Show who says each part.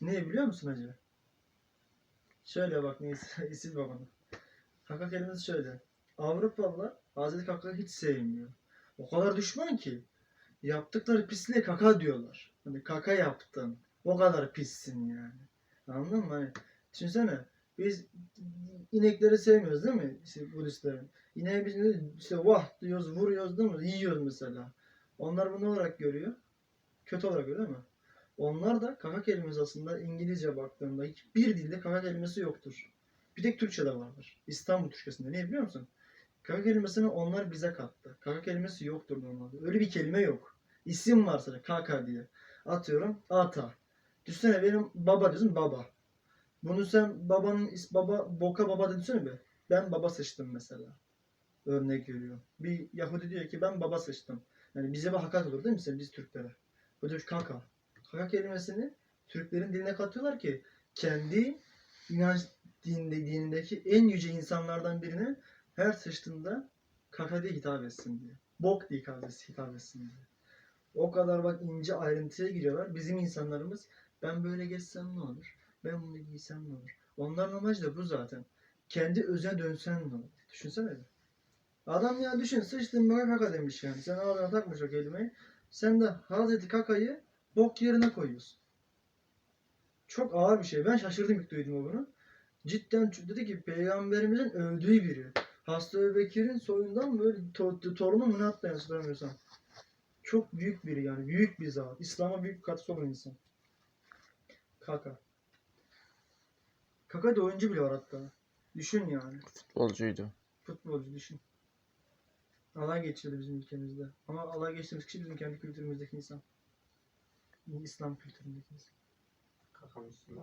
Speaker 1: Ne biliyor musun hacı? Şöyle bak neyse isim babanı. Kaka kelimesi şöyle. Avrupalılar Hazreti Kaka'yı hiç sevmiyor. O kadar düşman ki yaptıkları pisliğe kaka diyorlar. Hani kaka yaptın. O kadar pissin yani. Anladın mı? Hani düşünsene biz inekleri sevmiyoruz değil mi? İşte Budistlerin. İneği biz işte vah diyoruz, vuruyoruz değil mi? Yiyoruz mesela. Onlar bunu olarak görüyor. Kötü olarak görüyor değil mi? Onlar da kaka kelimesi aslında İngilizce baktığında hiçbir dilde kaka kelimesi yoktur. Bir tek Türkçe'de vardır. İstanbul Türkçesinde. Niye biliyor musun? Kaka kelimesini onlar bize kattı. Kaka kelimesi yoktur normalde. Öyle bir kelime yok. İsim var sadece kaka diye. Atıyorum ata. Düşünsene benim baba diyorsun baba. Bunu sen babanın baba boka baba da düşünsene be. Ben baba seçtim mesela. Örnek veriyorum. Bir Yahudi diyor ki ben baba seçtim. Yani bize bir hakaret olur değil mi sen biz Türklere? O diyor kaka. Kaka kelimesini Türklerin diline katıyorlar ki kendi inanç dininde, dinindeki en yüce insanlardan birine her sıçtığında kaka diye hitap etsin diye. Bok diye hitap etsin, diye. O kadar bak ince ayrıntıya giriyorlar. Bizim insanlarımız ben böyle geçsem ne olur? Ben bunu giysem ne olur? Onların amacı da bu zaten. Kendi özüne dönsen ne olur? Düşünsene bir. Adam ya düşün sıçtın bana kaka demiş yani. Sen ağzına takmış o kelimeyi. Sen de Hazreti Kaka'yı bok yerine koyuyorsun. Çok ağır bir şey. Ben şaşırdım ilk duyduğumda bunu. Cidden dedi ki peygamberimizin övdüğü biri. Hasta Ebu Bekir'in soyundan böyle to- torunu mu ne hatta yanlış hatırlamıyorsam. Çok büyük biri yani. Büyük bir zat. İslam'a büyük katkısı olan insan. Kaka. Kaka da oyuncu bile var hatta. Düşün yani.
Speaker 2: Futbolcuydu.
Speaker 1: Futbolcu düşün. Alay geçirdi bizim ülkemizde. Ama alay geçtiğimiz kişi bizim kendi kültürümüzdeki insan. İslam kültüründeki insan.
Speaker 3: Kaka Müslüman.